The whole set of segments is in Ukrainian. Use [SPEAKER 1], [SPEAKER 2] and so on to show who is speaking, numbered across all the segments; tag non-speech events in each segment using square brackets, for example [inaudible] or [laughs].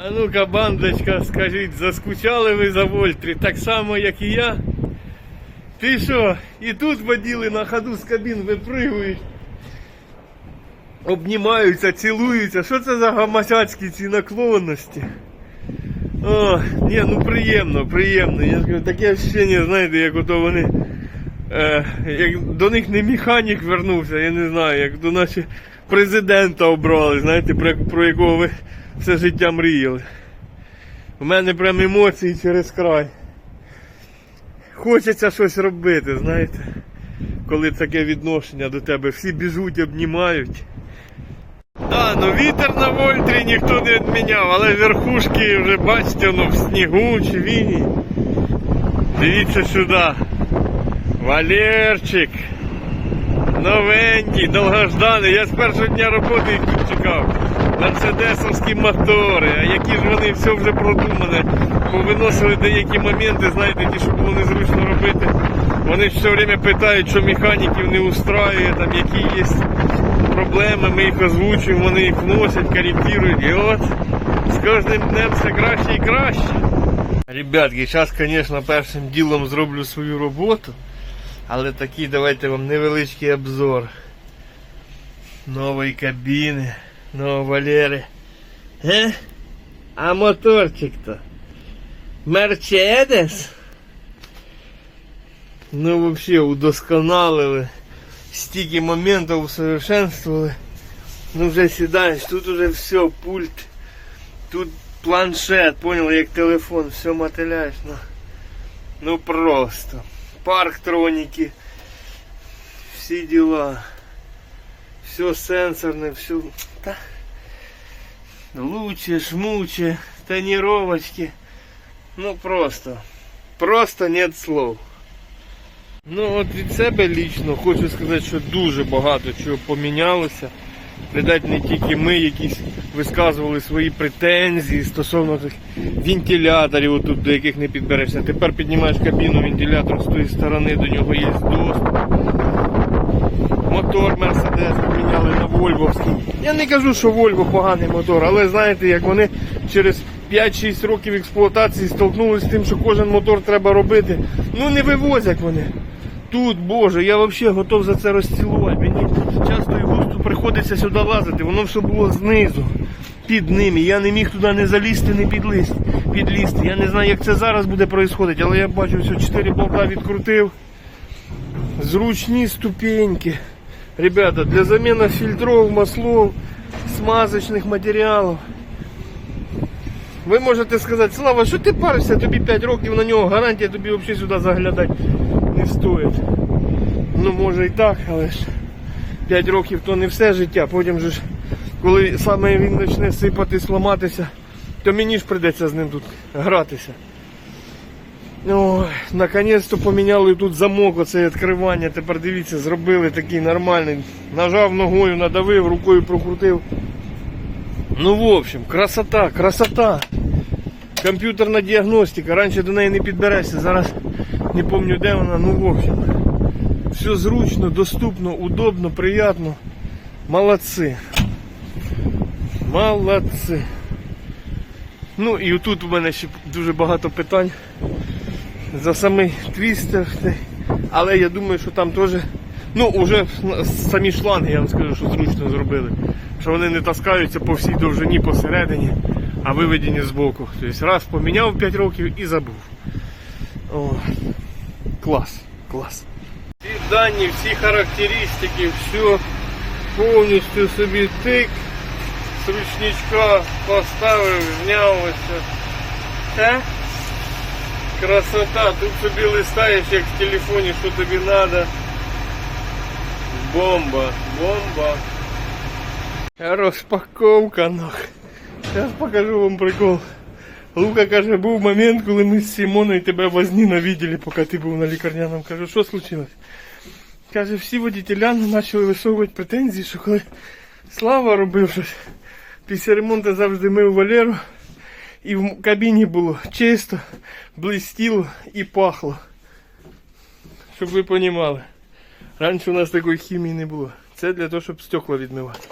[SPEAKER 1] А ну-ка, бандочка, скажіть, заскучали ви за Вольтрі, так само, як і я? Ти що, і тут воділи на ходу з кабін випригують, обнімаються, цілуються. Що це за гамасяцькі ці наклонності? О, ні, ну приємно, приємно. Я ж кажу, таке ощущення, знаєте, як ото вони. Е, як до них не механік вернувся, я не знаю, як до нашого президента обрали, знаєте, про, про якого ви все життя мріяли. У мене прям емоції через край. Хочеться щось робити, знаєте, коли таке відношення до тебе. Всі біжуть, обнімають. Да, ну вітер на вольтрі ніхто не відміняв, але верхушки вже бачите, воно в снігу чи віні. Дивіться сюди. Валерчик. Новенький, довгожданий. Я з першого дня роботи їх тут чекав. Мерседесовські мотори, а які ж вони все вже продумане. Повиносили деякі моменти, знаєте, ті, що було незручно робити. Вони все время питають, що механіків не устраює, там які є проблеми, ми їх озвучуємо, вони їх вносять, корректують. І от з кожним днем все краще і краще. Ребятки, зараз, звісно, першим ділом зроблю свою роботу. Але такий давайте вам невеличкий обзор нової кабіни, нового Валери. Е? А моторчик-то? Мерчедес? Ну, вообще удосконалили. Стільки моментів усовершенствовали. Ну вже сідаєш, тут уже все, пульт. Тут планшет, понял, як телефон, все мотиляєш. Ну, ну просто. Парктроніки. Всі діла. Все сенсорне, все. Та. Лучше, шмуче, тонировочки. Ну просто. Просто нет слов. Ну от від себе лічно хочу сказати, що дуже багато чого помінялося. Видать, не тільки ми якісь висказували свої претензії стосовно тих вентиляторів, отут, до яких не підберешся. Тепер піднімаєш кабіну, вентилятор з тої сторони, до нього є доступ. Мотор Mercedes поміняли на Вольвовський. Я не кажу, що Volvo поганий мотор, але знаєте, як вони через 5-6 років експлуатації столкнулися з тим, що кожен мотор треба робити. Ну не вивозять вони. Тут, боже, я взагалі готов за це розцілувати. Мені часто і густо приходиться сюди лазити, воно все було знизу, під ними. Я не міг туди не залізти, не підлізти. підлізти. Я не знаю, як це зараз буде відбуватися, але я бачу, що 4 болта відкрутив. Зручні ступеньки. Ребята, для заміни фільтрів, маслов, смазочних матеріалів. Ви можете сказати, Слава, що ти паришся, тобі 5 років на нього гарантія, тобі взагалі сюди заглядати не стоїть. Ну може і так, але ж 5 років то не все життя. Потім же ж, коли саме він почне сипати, сламатися, то мені ж прийдеться з ним тут гратися. Наконець-то поміняли тут замок, оце відкривання. Тепер дивіться, зробили такий нормальний. Нажав ногою, надавив, рукою прокрутив. Ну, в общем, красота, красота. Комп'ютерна діагностика. Раніше до неї не підберешся, зараз не пам'ятаю де вона, ну в общем. Все зручно, доступно, удобно, приятно. Молодці. Молодці. Ну і тут у мене ще дуже багато питань за самий твістер. Але я думаю, що там теж. Ну, вже самі шланги, я вам скажу, що зручно зробили. Що вони не таскаються по всій довжині посередині, а виведені збоку. Тобто раз поміняв 5 років і забув. О, клас, клас. Всі дані, всі характеристики, все повністю собі тик, з ручничка поставив, зняв ось. Це красота, тут собі листаєш, як в телефоні, що тобі треба. Бомба, бомба. Розпаковка нах. Зараз покажу вам прикол. Лука каже, був момент, коли ми з Сімоною тебе возненно видели, поки ти був на лікарняному. Кажу, що случилось? Каже, всі водителя почали висовувати претензії, що коли Слава робив щось, після ремонту завжди мив Валеру, І в кабіні було чисто, блистіло і пахло. Щоб ви розуміли. Раніше у нас такої хімії не було. Це для того, щоб стекла відмивати.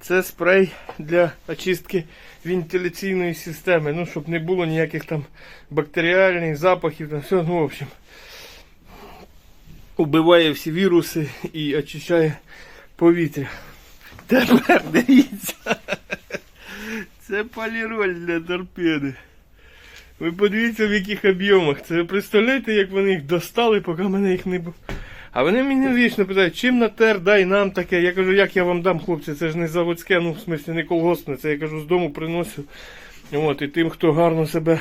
[SPEAKER 1] Це спрей для очистки вентиляційної системи. Ну, щоб не було ніяких там бактеріальних запахів, там все, ну, в общем. Убиває всі віруси і очищає повітря. Тепер дивіться. Це поліроль для торпеди. Ви подивіться в яких об'ємах. Це ви представляєте, як вони їх достали, поки мене їх не було. А вони мені вічно питають, чим натер, дай нам таке. Я кажу, як я вам дам, хлопці, це ж не заводське, ну в смислі не колгоспне, це я кажу, з дому приносив. От, і тим, хто гарно себе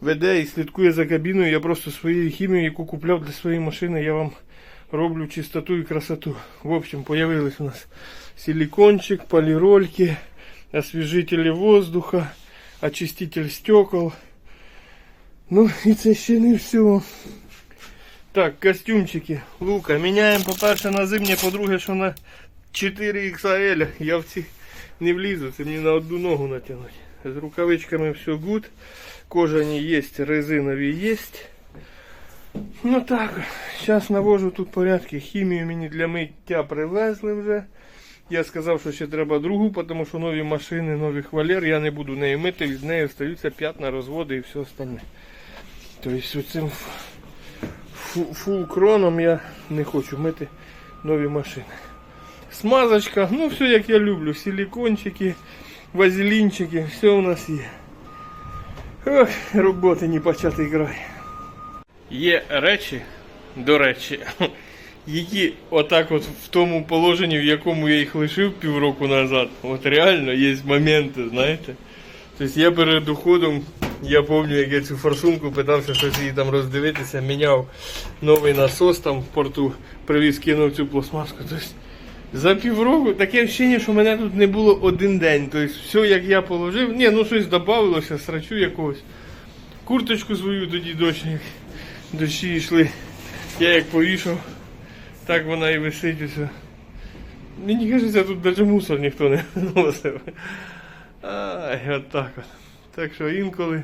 [SPEAKER 1] веде і слідкує за кабіною, я просто своєю хімією, яку купляв для своєї машини, я вам роблю чистоту і красоту. В общем, появились у нас силикончик, полирольки, освежители воздуха, очиститель стекол. Ну і це ще не все. Так, костюмчики. Лука. Міняємо, по-перше, на зимнє, по-друге, що на 4 XL. Я в ці не влізу, це мені на одну ногу натягнути. З рукавичками все good. Кожані є, резинові є. Ну так, зараз навожу тут порядки. Хімію мені для миття привезли вже. Я сказав, що ще треба другу, тому що нові машини, новий хвалер, я не буду нею мити, від неї остаються п'ятна, розводи і все остальне. Тобто цим фу- фул кроном я не хочу мити нові машини. Смазочка, ну все як я люблю, силикончики, вазелінчики, все у нас є. Ох, роботи не початий край. Є речі, до речі, які отак от в тому положенні, в якому я їх лишив півроку назад, от реально є моменти, знаєте. Тобто я перед уходом, я пам'ятаю, як я цю форсунку питався щось її там роздивитися, міняв новий насос там в порту, привіз, кинув цю пластмаску. Тобто за півроку таке вчення, що мене тут не було один день. Тобто все, як я положив, ні, ну щось додавалося, срачу якогось. Курточку свою тоді як дощі йшли. Я як повішав, так вона і висить усе. Мені кажеться, тут навіть мусор ніхто не [laughs] носив. Ай, от так от. Так що інколи.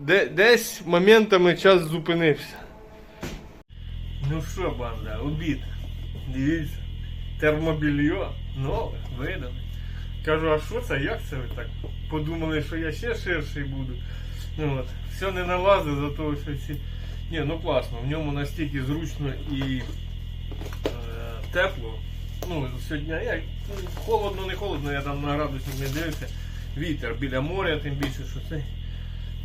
[SPEAKER 1] Де, десь моментами час зупинився. Ну що, банда, обід. Дивіться. Термобільйо нове, видане. Кажу, а що це? Як це ви так подумали, що я ще ширший буду? Ну, от. Все не налазить за того, що ці. Ні, ну класно, в ньому настільки зручно і е, тепло. Ну, сьогодні ну, холодно, не холодно, я там на градусник не дивився. Вітер біля моря, тим більше, що це.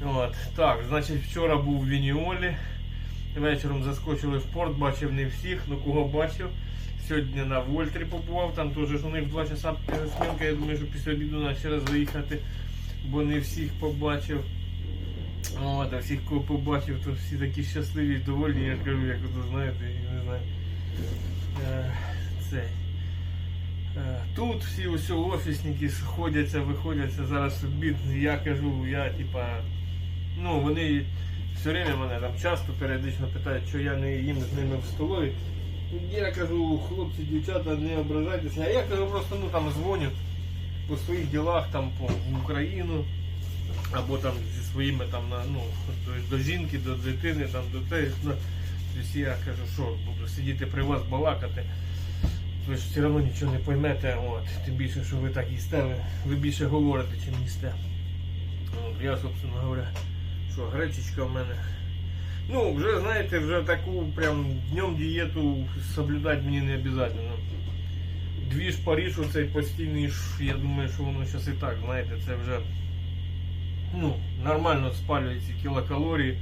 [SPEAKER 1] От. Так, значить, вчора був в Вініолі. Вечором заскочили в порт, бачив не всіх, ну кого бачив. Сьогодні на Вольтрі побував, там теж у них 2 часа смінка, я думаю, що після обіду треба ще раз заїхати, бо не всіх побачив. От, а всіх, кого побачив, то всі такі щасливі довольні, я ж кажу, як ви знаєте, я не знаю. Е, Цей. Е, Тут всі ось офісники сходяться, виходяться зараз обід. Я кажу, я типа, ну вони все время мене там часто періодично питають, що я не їм з ними в столові. Я кажу, хлопці, дівчата, не ображайтеся. А я кажу, просто ну там дзвонять по своїх ділах там по в Україну. Або там зі своїми там на ну до, до жінки, до дитини, там до те. Ну, тобто я кажу, що буду сидіти при вас балакати. Ви ж все одно нічого не поймете, от, тим більше, що ви так їсте, ви, ви більше говорите, чим їсте. От, я, собственно говоря, що гречечка в мене. Ну, вже знаєте, вже таку прям днем дієту соблюдати мені не обов'язково. Дві ж Париж, оцей постійний, я думаю, що воно зараз і так, знаєте, це вже ну, нормально спалює ці кілокалорії.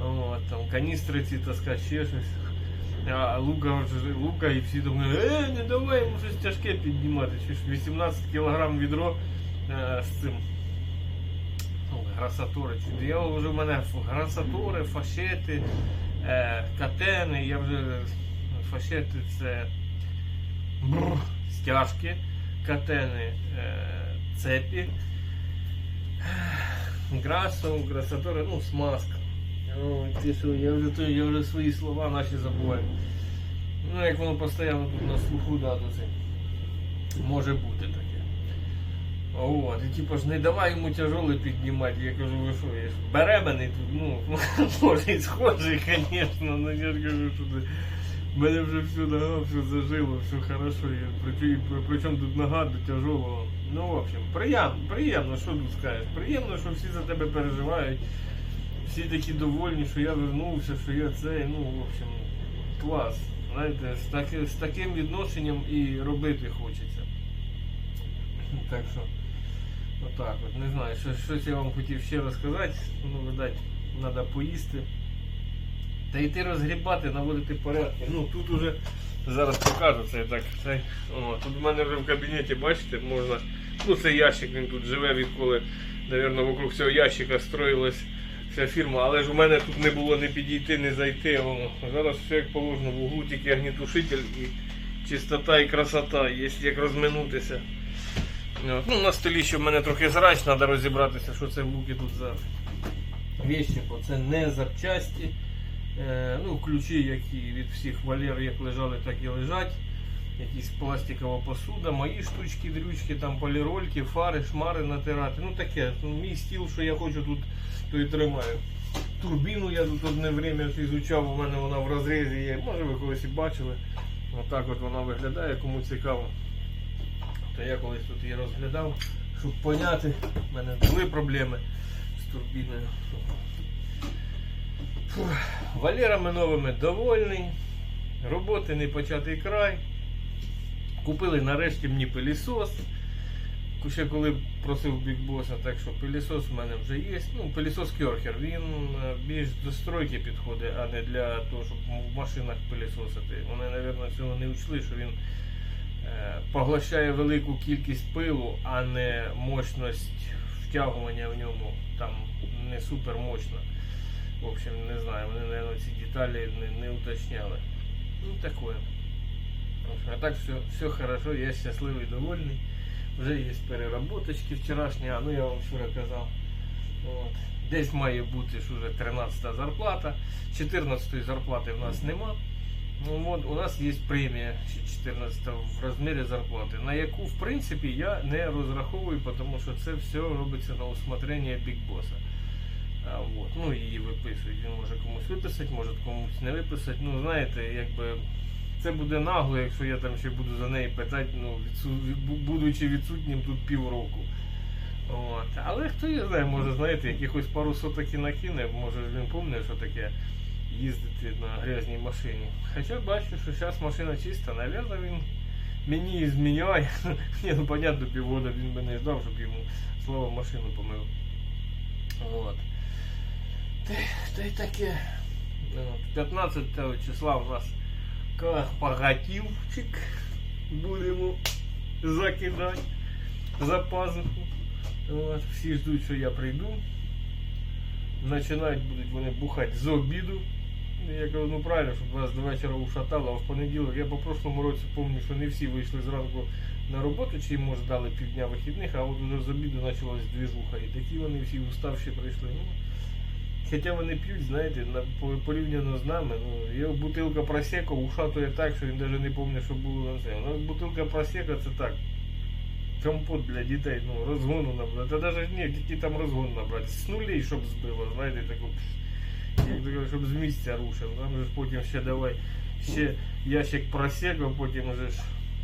[SPEAKER 1] От, там каністри ці таскати, ще щось. А Лука, вже- Лука і всі думають, е, не давай йому щось тяжке піднімати. Чи ж 18 кг відро е, з цим. Грасатори. Чи я вже в мене грасатори, фашети, е, катени, я вже фашети це бррр, стяжки, катени, е, цепі. Грасо, грасатори, ну, смазка. Ой, ти що, я вже, то, я вже свої слова наші забуваю. Ну, як воно постійно тут на слуху, да, то це може бути таке. От, і типу ж не давай йому тяжолий піднімати. Я кажу, ви що, я ж беременний тут, ну, [laughs] може і схожий, звісно, ну я ж кажу, що ти мене вже все нога, все зажило, все хорошо. Я, при- при- Причому тут нога до тяжелого. Ну, в общем, приємно, приємно, що тут скажеш. Приємно, що всі за тебе переживають. Всі такі довольні, що я вернувся, що я цей, ну, в общем, клас. Знаєте, з, таки, з таким відношенням і робити хочеться. Так що, отак от, не знаю, що, щось я вам хотів ще розказати, ну, видать, треба поїсти. Та йти розгрібати, наводити порядки. Ну тут уже зараз покажу це так. Це, о, тут в мене вже в кабінеті, бачите, можна. Ну це ящик, він тут живе, відколи, напевно, вокруг цього ящика строїлась вся фірма, але ж у мене тут не було не підійти, не зайти. О, зараз все як положено, в углу тільки огнітушитель і чистота і красота, є як розминутися. Ну, на столі ще в мене трохи зрач, треба розібратися, що це в луки тут за вещи, бо це не запчасті. Е, ну, ключі, які від всіх валер як лежали, так і лежать. Якісь пластикова посуда, мої штучки, дрючки, там полірольки, фари, шмари натирати. Ну таке, ну, мій стіл, що я хочу тут, то і тримаю. Турбіну я тут одне время ізучав, у мене вона в розрізі є. Може ви колись і бачили. Отак от вона виглядає, кому цікаво. То я колись тут її розглядав, щоб поняти, в мене були проблеми з турбіною. Фух, Валерами новими довольний. Роботи не початий край. Купили нарешті мені пилісос. Ще коли просив бікбоса, так що пилісос в мене вже є. Ну, пилісос Керхер, він е, більш до стройки підходить, а не для того, щоб в машинах пилісосити. Вони, мабуть, цього не учли, що він е, поглощає велику кількість пилу, а не мощність втягування в ньому там не супер мощна. В общем, не знаю, вони, наверное, ці деталі не, не уточняли. Ну, такое. А так все, все хорошо, я щасливий, довольний. Вже є переработочки вчорашні, ну я вам вчора казав. От. Десь має бути ж уже 13 зарплата. 14 зарплати в нас нема. Ну, от, у нас є премія 14 в розмірі зарплати, на яку в принципі я не розраховую, тому що це все робиться на усмотрення бікбоса. А, вот. Ну її виписують. Він може комусь виписати, може комусь не виписати. Ну, знаєте, якби це буде нагло, якщо я там ще буду за неї питати, ну, відсу... будучи відсутнім тут півроку. От. Але хто її знає, може, знаєте, якихось пару соток і накине, може він пам'ятає, що таке їздити на грязній машині. Хоча бачу, що зараз машина чиста, навірно, він мені зміняє. [laughs] Ні, ну понятно, півгода він би не ждав, щоб йому слава машину помив. От. Та й таке. 15 числа у нас корпоративчик. Будемо закидати за пазуху. От, всі ждуть, що я прийду. Починають будуть вони бухати з обіду. Я кажу, ну правильно, щоб вас до вечора ушатало, а в понеділок я по прошлому році пам'ятаю, що не всі вийшли зранку на роботу, чи їм може дали півдня вихідних, а от уже з обіду почалась двіжуха. І такі вони всі уставші прийшли. Ну, Хоча вони п'ють, знаєте, на, порівняно з нами, ну, є бутилка просека ушатує так, що він навіть не пам'ятає, що було на це. У нас бутилка просека це так. Компот для дітей, ну, розгону набрати. Та навіть ні, який там розгон набрати. З нулей, щоб збило, знаєте, таку, як щоб з місця рушив. Там же ж потім ще давай ще ящик просека, потім вже ж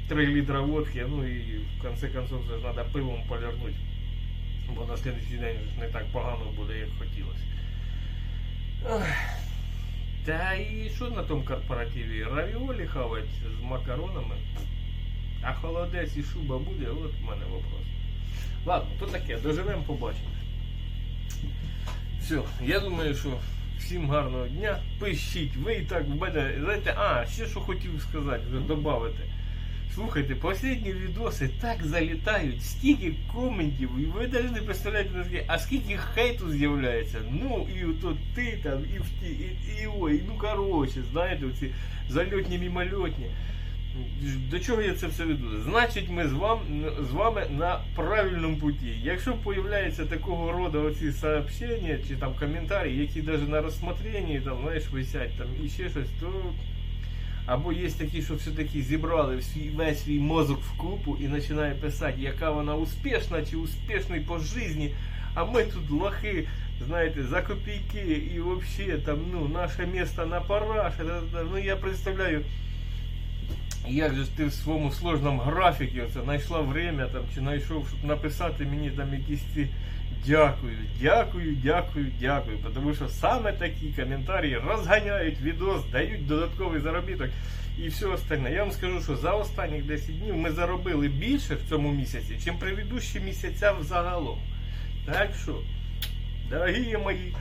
[SPEAKER 1] 3 літра водки, ну і в конце концов це ж треба пивом полірнути. Бо на слідчий день ж не так погано буде, як хотілося. Ох. Та і що на тому корпоративі? Равіолі хавать з макаронами. А холодець і шуба буде, от в мене вопрос. Ладно, то таке, доживемо, побачимо. Все, я думаю, що всім гарного дня. Пишіть, ви і так в мене. Знаєте, а, ще що хотів сказати, вже додати. Слухайте, останні відоси так залітають, стільки коментів, і ви навіть не представляєте, а скільки хейту з'являється. Ну, і то ти там, і в ті, і, і ой, ну коротше, знаєте, оці зальотні мімольотні. До чого я це все веду? Значить, ми з вами, з вами на правильному путі. Якщо появляються такого роду оці сообщення чи там коментарі, які навіть на розсмотренні там, знаєш, висять там і ще щось, то або є такі, що все-таки зібрали свій, весь свій мозок в купу і починає писати, яка вона успішна чи успішний по житті, а ми тут лохи знаєте, за копійки і взагалі там, ну, наше місто на параше. Ну я представляю, як же ти в своєму сложному графіку знайшла время там, чи знайшов, щоб написати мені там якісь ці дякую, дякую, дякую, дякую. Тому що саме такі коментарі розганяють відос, дають додатковий заробіток і все остальне. Я вам скажу, що за останні 10 днів ми заробили більше в цьому місяці, ніж предыдущі місяця взагалом. Так що, дорогі мої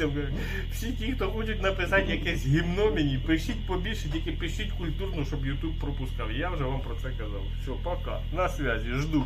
[SPEAKER 1] говорю, [laughs] всі ті, хто хочуть написати якесь гімно мені, пишіть побільше, тільки пишіть культурно, щоб YouTube пропускав. Я вже вам про це казав. Все, пока. На связі, жду.